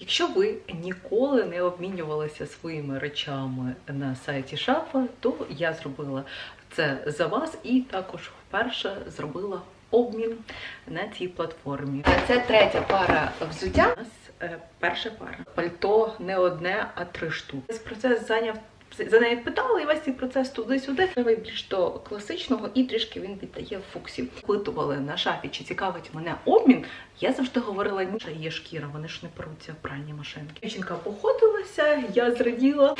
Якщо ви ніколи не обмінювалися своїми речами на сайті Шафа, то я зробила це за вас і також вперше зробила обмін на цій платформі. Це третя пара взуття. Е, перша пара. Пальто не одне, а три штуки. Весь процес зайняв. За неї питали, і весь цей процес туди-сюди. Треба більш до класичного, і трішки він віддає фуксів. Питували на шафі, чи цікавить мене обмін. Я завжди говорила, що є шкіра, вони ж не пруться в пральні машинки. Дівчинка походилася, я зраділа.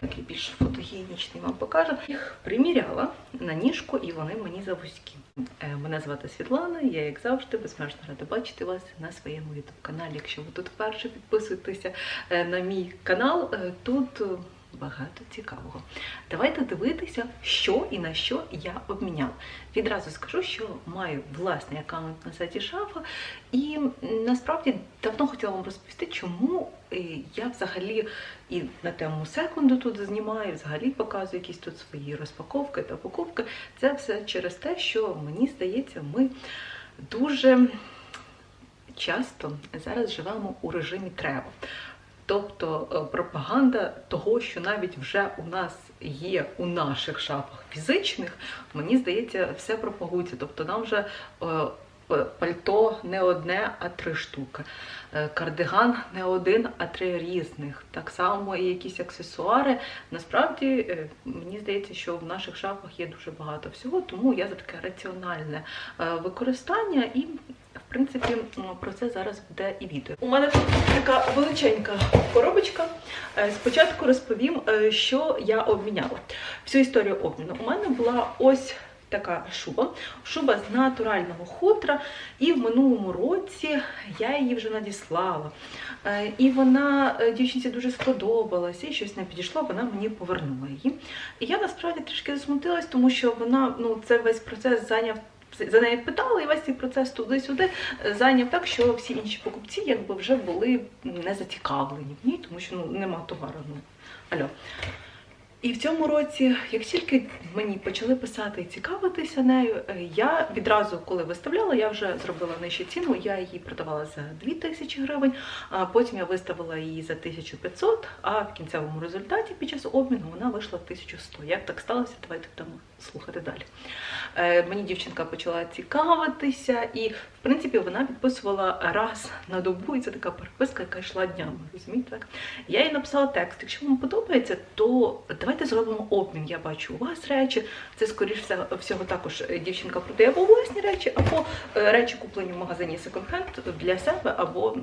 Такий більш фотогенічний вам покажу. Їх приміряла на ніжку, і вони мені завузькі. Е, Мене звати Світлана, я, як завжди, безмежно рада бачити вас на своєму youtube каналі. Якщо ви тут вперше підписуєтеся е, на мій канал, е, тут багато цікавого. Давайте дивитися, що і на що я обміняла. Відразу скажу, що маю власний аккаунт на сайті Шафа, і насправді давно хотіла вам розповісти, чому е, я взагалі і на тему секунду тут знімаю, взагалі показую якісь тут свої розпаковки та покупки. Це все через те, що мені здається, ми дуже часто зараз живемо у режимі треба. Тобто е, пропаганда того, що навіть вже у нас є у наших шафах фізичних, мені здається, все пропагується. Тобто нам вже е, е, пальто не одне, а три штуки. Кардиган не один, а три різних. Так само і якісь аксесуари. Насправді мені здається, що в наших шафах є дуже багато всього, тому я за таке раціональне використання і. Принципі, про це зараз буде і відео. У мене тут така величенька коробочка. Е, Спочатку розповім, е, що я обміняла. Всю історію обміну. У мене була ось така шуба. Шуба з натурального хутра, і в минулому році я її вже надіслала. Е, І вона дівчинці дуже сподобалася, і щось не підійшло, вона мені повернула її. І я насправді трішки засмутилась, тому що вона ну це весь процес зайняв. За неї питали, і весь цей процес туди-сюди е, зайняв так, що всі інші покупці якби вже були не зацікавлені в ній, тому що ну нема товару. Ну алло. І в цьому році, як тільки мені почали писати і цікавитися нею, е, я відразу, коли виставляла, я вже зробила нижчу ціну. Я її продавала за 2000 гривень, а потім я виставила її за 1500, а в кінцевому результаті під час обміну вона вийшла 1100. Як так сталося? Давайте будемо слухати далі. Е, Мені дівчинка почала цікавитися, і в принципі вона підписувала раз на добу, і це така переписка, яка йшла днями. Розумієте? Так? Я їй написала текст. Якщо вам подобається, то давайте зробимо обмін. Я бачу у вас речі. Це скоріш всього також е, дівчинка продає або власні речі, або е, речі куплені в магазині секонд-хенд для себе, або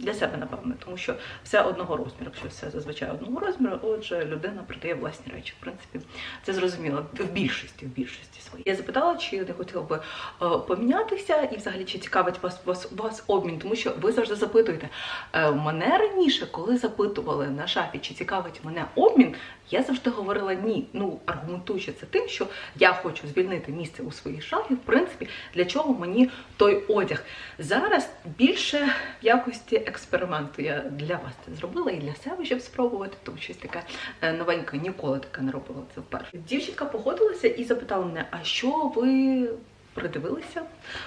для себе, напевно, тому що все одного розміру, якщо все зазвичай одного розміру, отже, людина продає власні речі. В принципі, це зрозуміло в більшості, в більшості своїй. Я запитала, чи не хотіла би е, помінятися, і взагалі чи цікавить вас, вас, вас обмін, тому що ви завжди запитуєте. Мене раніше, коли запитували на шафі, чи цікавить мене обмін, я завжди говорила ні. Ну аргументуючи це тим, що я хочу звільнити місце у своїй шафі. В принципі, для чого мені той одяг? Зараз більше в якості експерименту я для вас це зробила і для себе, щоб спробувати, тому щось таке е, новеньке, ніколи таке не робила. Це вперше. Дівчинка походилася і запитала мене: а що ви? Придивилися,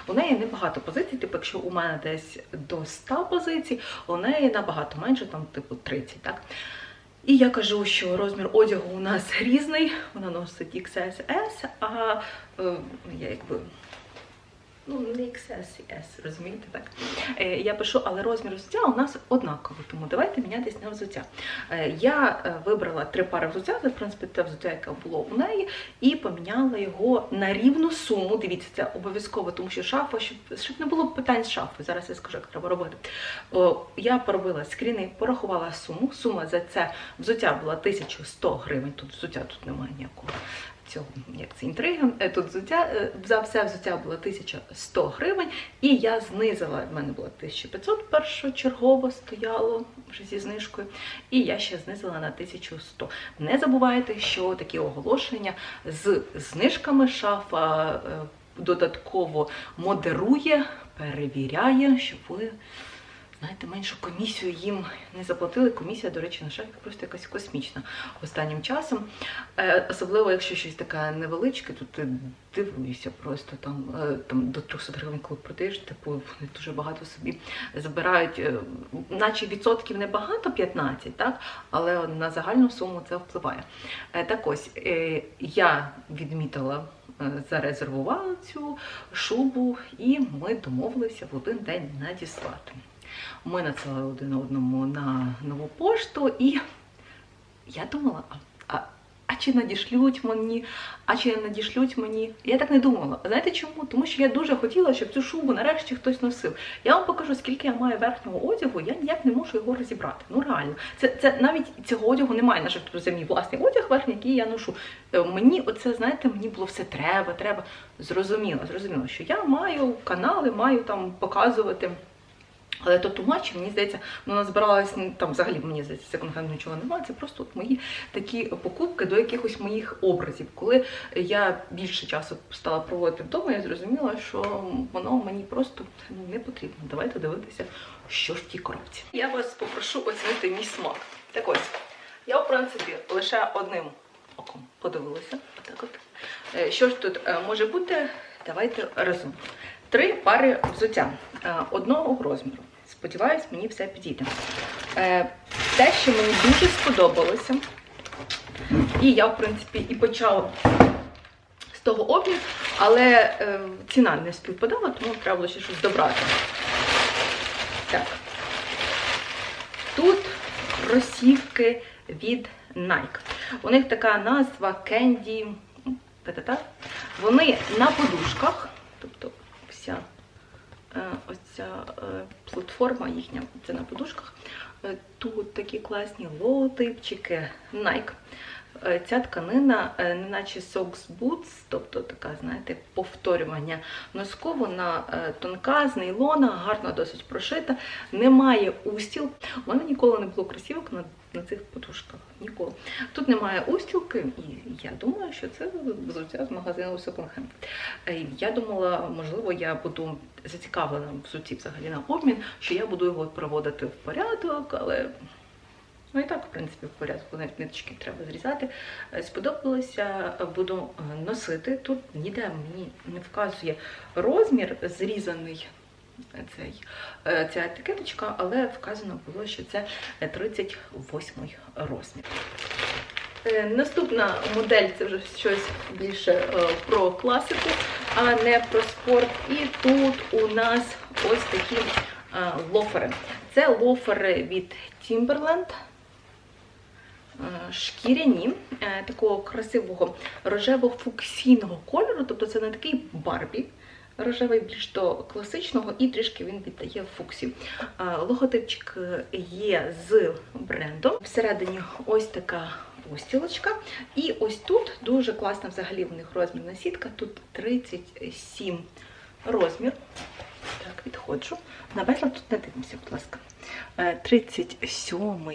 у неї небагато позицій, типу, якщо у мене десь до 100 позицій, у неї набагато менше, там, типу, 30, так? І я кажу, що розмір одягу у нас різний, вона носить XS, а е, я якби. Ну, не XS, S, розумієте, так? Е, я пишу, але розмір взуття у нас однаковий, тому давайте мінятись на взуття. Е, я е, вибрала три пари взуття, це, в принципі, те взуття, яке було у неї, і поміняла його на рівну суму. Дивіться, це обов'язково, тому що шафа, щоб, щоб не було питань з шафою. Зараз я скажу, як треба робити. Я поробила скріни, порахувала суму. Сума за це взуття була 1100 гривень. Тут взуття тут немає ніякого. Цього як це інтриги. Е, Тут взуття е, за все взуття було 1100 гривень, і я знизила. В мене було 1500 першочергово стояло вже зі знижкою, і я ще знизила на 1100. Не забувайте, що такі оголошення з знижками шафа е, додатково модерує, перевіряє, щоб ви знаєте, меншу комісію їм не заплатили. Комісія, до речі, на шафі просто якась космічна останнім часом. Е, особливо, якщо щось таке невеличке, то ти дивуєшся просто там, е, там до 300 гривень, коли продаєш, типу вони дуже багато собі забирають, е, наче відсотків небагато, 15, так? але на загальну суму це впливає. Так ось, я відмітила, зарезервувала цю шубу, і ми домовилися в один день надіслати. Ми надсилали один одному на нову пошту, і я думала, а, а, чи надішлють мені, а чи не надішлють мені. Я так не думала. Знаєте чому? Тому що я дуже хотіла, щоб цю шубу нарешті хтось носив. Я вам покажу, скільки я маю верхнього одягу, я ніяк не можу його розібрати. Ну реально, це, це навіть цього одягу немає. Наш це мій власний одяг, верхній, який я ношу. Е, Мені оце, знаєте, мені було все треба, треба. Зрозуміло, зрозуміло, що я маю канали, маю там показувати. Але то тумачі, мені здається, ну назбиралась ну, там взагалі мені здається, секонд-хенд нічого немає. Це просто от мої такі покупки до якихось моїх образів. Коли я більше часу стала проводити вдома, я зрозуміла, що воно мені просто ну, не потрібно. Давайте дивитися, що в тій коробці. Я вас попрошу оцінити мій смак. Так ось, я, в принципі, лише одним оком подивилася. Отак от. Е, Що ж тут е, може бути? Давайте разом. Три пари взуття е, одного розміру. Сподіваюсь, мені все підійде. Е, Те, що мені дуже сподобалося, і я, в принципі, і почала з того обміру, але е, ціна не співпадала, тому треба було ще щось добрати. Так. Тут кросівки від Nike. У них така назва Candy. Вони на подушках, тобто ця е, платформа їхня, це на подушках. Е, Тут такі класні логотипчики Nike. Е, Ця тканина, е, неначе socks boots, тобто така, знаєте, повторювання носку, вона е, тонка, з нейлона, гарно досить прошита, немає устіл. У мене ніколи не було кросівок на, на цих подушках. Ніколи. Тут немає устілки, і я думаю, що це взуття з магазину. Е, Я думала, можливо, я буду зацікавлена в взутті взагалі на обмін, що я буду його приводити в порядок, але Ну і так, в принципі, в порядку, навіть ниточки треба зрізати. Е, Сподобалося, е, буду е, носити. Тут ніде мені не вказує розмір зрізаний цей, ця етикеточка, але вказано було, що це е, 38 розмір. Наступна модель це вже щось більше про класику, а не про спорт. І тут у нас ось такі лофери. Це лофери від Timberland. Е, Шкіряні е, такого красивого рожево-фуксійного кольору, тобто це не такий Барбі. Рожевий більш до класичного і трішки він віддає фуксі. Е, Логотипчик є з брендом. Всередині ось така постілочка. І ось тут дуже класна взагалі в них розмірна сітка. Тут 37 розмір. Так, відходжу. На безлад тут не дивимося, будь ласка. Е, 37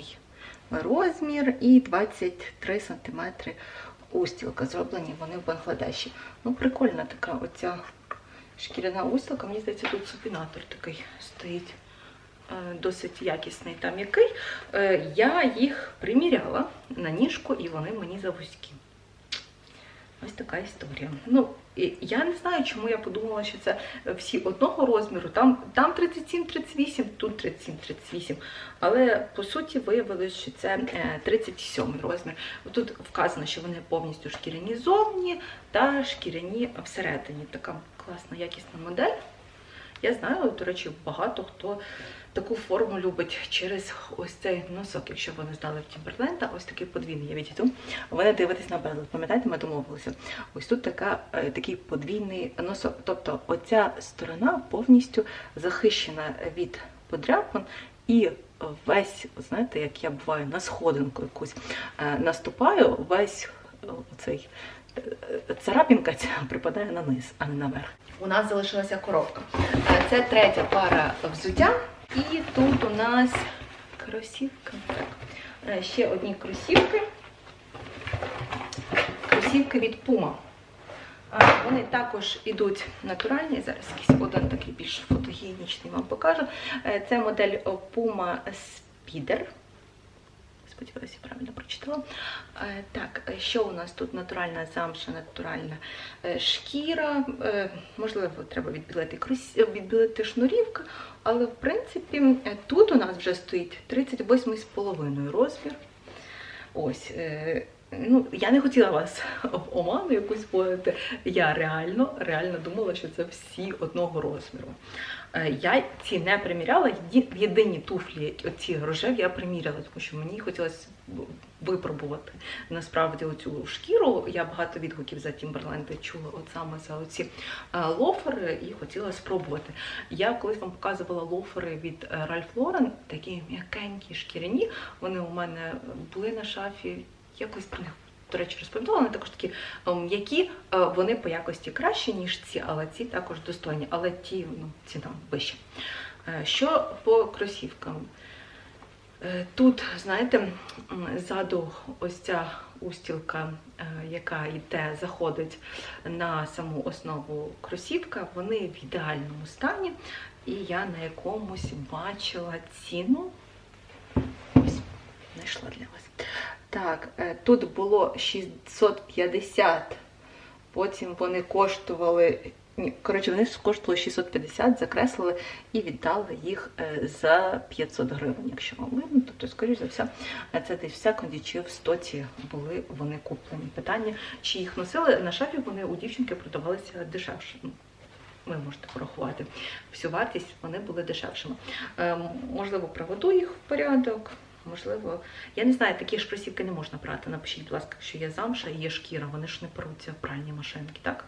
розмір і 23 см устілка. Зроблені вони в Бангладеші. Ну, прикольна така оця шкіряна устілка. Мені здається, тут супінатор такий стоїть. е, Досить якісний та м'який. Е, Я їх приміряла на ніжку, і вони мені завузькі. Ось така історія. Ну, я не знаю, чому я подумала, що це всі одного розміру. Там, там 37-38, тут 37-38. Але по суті виявилось, що це е, 37 розмір. Тут вказано, що вони повністю шкіряні зовні та шкіряні всередині. Така класна якісна модель. Я знаю, до речі, багато хто таку форму любить через ось цей носок. Якщо ви не знали в Тімберленда, ось такий подвійний, я відійду. Ви не дивитесь на безлад. Пам'ятаєте, ми домовилися. Ось тут така, е, такий подвійний носок. Тобто оця сторона повністю захищена від подряпин і весь, знаєте, як я буваю на сходинку якусь е, наступаю, весь е, цей царапінка ця припадає на низ, а не наверх. У нас залишилася коробка. Е, Це третя пара взуття. І тут у нас кросівки. Так. Е, Ще одні кросівки. Кросівки від Puma. Вони також ідуть натуральні. Зараз якийсь один такий більш фотогенічний вам покажу. Е, Це модель Puma Speeder. Сподіваюся, я правильно прочитала. Е, Так, е, що у нас тут натуральна замша, натуральна е, шкіра. Можливо, треба відбілити, відбілити шнурівка, але в принципі тут у нас вже стоїть 38,5 розмір. Ось. Е, Ну, я не хотіла вас в оману якусь вводити. Я реально, реально думала, що це всі одного розміру. Е, Я ці не приміряла. Єдині туфлі, оці рожеві, я приміряла, тому що мені хотілося випробувати насправді оцю шкіру. Я багато відгуків за Тімберленди чула от саме за оці е, лофери і хотіла спробувати. Я колись вам показувала лофери від е, Ralph Lauren, такі м'якенькі шкіряні. Вони у мене були на шафі. Якось про них, до речі, розповідала. Вони також такі м'які, е, вони по якості кращі, ніж ці, але ці також достойні. Але ті, ну, ціна вища. Е, Що по кросівкам? Е, Тут, знаєте, ззаду ось ця устілка, яка йде, заходить на саму основу кросівка, вони в ідеальному стані. І я на якомусь бачила ціну. Ось, знайшла для вас. Так, е, тут було 650, потім вони коштували. Ні, коротше, вони коштували 650, закреслили і віддали їх е, за 500 гривень, якщо вам видно. Тобто, скоріш за все, е, це десь в секунді в стоці були вони куплені. Питання, чи їх носили на шафі, вони у дівчинки продавалися дешевше. Ну, Ви можете порахувати всю вартість, вони були дешевшими. Можливо, приведу їх в порядок. Можливо, я не знаю, такі ж кросівки не можна брати. Напишіть, будь ласка, якщо є замша і є шкіра, вони ж не перуться в пральні машинки, так?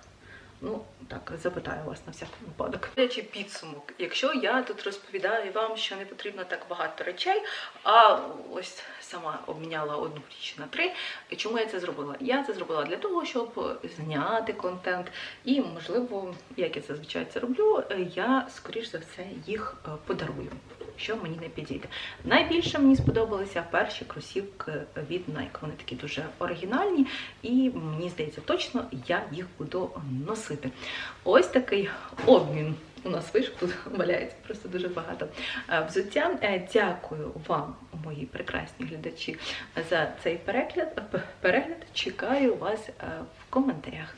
Ну, так, запитаю вас на всякий випадок. Чи підсумок, якщо я тут розповідаю вам, що не потрібно так багато речей, а ось сама обміняла одну річ на три. Чому я це зробила? Я це зробила для того, щоб зняти контент, і, можливо, як я зазвичай це роблю, я скоріш за все їх е, подарую. Що мені не підійде. Найбільше мені сподобалися перші кросівки від Nike. Вони такі дуже оригінальні, і мені здається, точно я їх буду носити. Ось такий обмін. У нас тут валяється просто дуже багато е, взуття. Е, Дякую вам, мої прекрасні глядачі, за цей перегляд. перегляд. Чекаю вас е, в коментарях.